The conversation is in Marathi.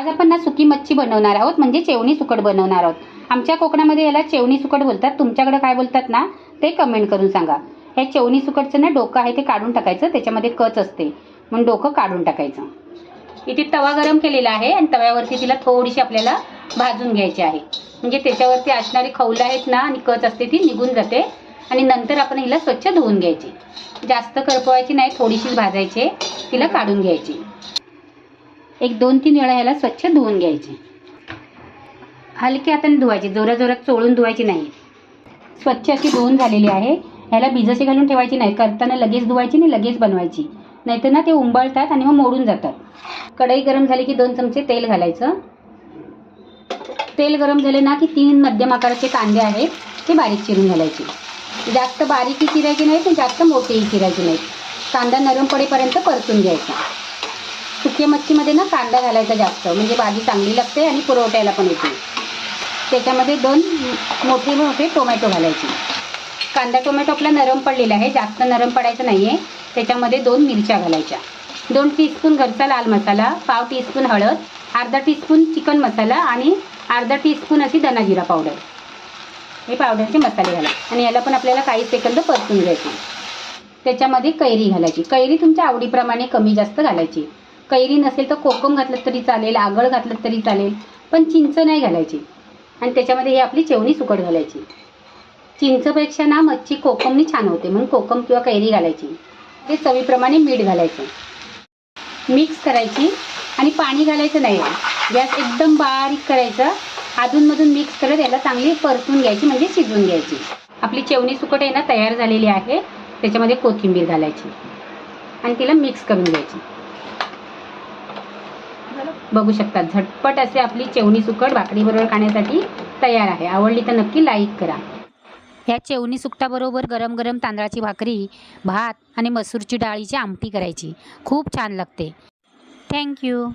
आज आपण ना सुकी मच्छी बनवणार आहोत म्हणजे चेवणी सुकट बनवणार आहोत. आमच्या कोकणामध्ये याला चेवणी सुकट बोलतात. तुमच्याकडे काय बोलतात ना ते कमेंट करून सांगा. हे चेवणी सुकटचं ना डोकं आहे ते काढून टाकायचं त्याच्यामध्ये कच असते. म्हणून डोकं काढून टाकायचं. इथे तवा गरम केलेला आहे आणि तव्यावरती तिला थोडीशी आपल्याला भाजून घ्यायची आहे. म्हणजे त्याच्यावरती असणारी खवलं आहेत ना आणि कच असते ती निघून जाते. आणि नंतर आपण हिला स्वच्छ धुवून घ्यायची. जास्त करपवायची नाही थोडीशीच भाजायची. तिला काढून घ्यायची. एक दोन तीन वेळा ह्याला स्वच्छ धुवून घ्यायचे. हलके हाताने धुवायचे जोरा जोरात चोळून धुवायची नाही. स्वच्छ अशी धुवून झालेली आहे. ह्याला भिजशी घालून ठेवायची नाही करताना लगेच धुवायची नाही लगेच बनवायची. नाहीतर ना ते उंबळतात आणि मग मोडून जातात. कढई गरम झाली की दोन चमचे तेल घालायचं. तेल गरम झाले ना की तीन मध्यम आकाराचे कांदे आहेत ते बारीक चिरून घालायचे. जास्त बारीकही चिरायची नाहीत आणि जास्त मोठेही चिरायचे नाहीत. कांदा नरम पडेपर्यंत परतून घ्यायचा. सुक्या मच्छीमध्ये ना कांदा घालायचा जास्त. म्हणजे भाजी चांगली लागते आणि पुरवठ्याला पण येते. त्याच्यामध्ये दोन मोठे मोठे टोमॅटो घालायचे. कांदा टोमॅटो आपला नरम पडलेला आहे. जास्त नरम पडायचं नाही आहे त्याच्यामध्ये दोन मिरच्या घालायच्या. दोन टीस्पून घरचा लाल मसाला पाव टीस्पून हळद अर्धा टीस्पून चिकन मसाला आणि अर्धा टीस्पून अशी धना जिरा पावडर. हे पावडरचे मसाले घाला. आणि याला पण आपल्याला काही सेकंद परतून घ्यायचे त्याच्यामध्ये कैरी घालायची. कैरी तुमच्या आवडीप्रमाणे कमी जास्त घालायची. कैरी नसेल तर कोकम घातलं तरी चालेल आगळ घातलं तरी चालेल पण चिंच नाही घालायची. आणि त्याच्यामध्ये ही आपली चेवणी सुकट घालायची. चिंचपेक्षा ना मच्छी कोकमनी छान होते म्हणून कोकम किंवा कैरी घालायची. ते चवीप्रमाणे मीठ घालायचं. मिक्स करायची आणि पाणी घालायचं नाही. गॅस एकदम बारीक करायचं. अधूनमधून मिक्स करत याला चांगली परतून घ्यायची म्हणजे शिजवून घ्यायची. आपली चेवणी सुकट आहे ना तयार झालेली आहे. त्याच्यामध्ये कोथिंबीर घालायची. आणि तिला मिक्स करून घ्यायची. बघू शकता. झटपट असे आपली चेवणी सुकट भाकरीबरोबर खाण्यासाठी तयार आहे. आवडली तर नक्की लाईक करा. ह्या चेवणी सुकटाबरोबर गरम गरम तांदळाची भाकरी भात आणि मसूरची डाळीची आमटी करायची. खूप छान लागते. थँक्यू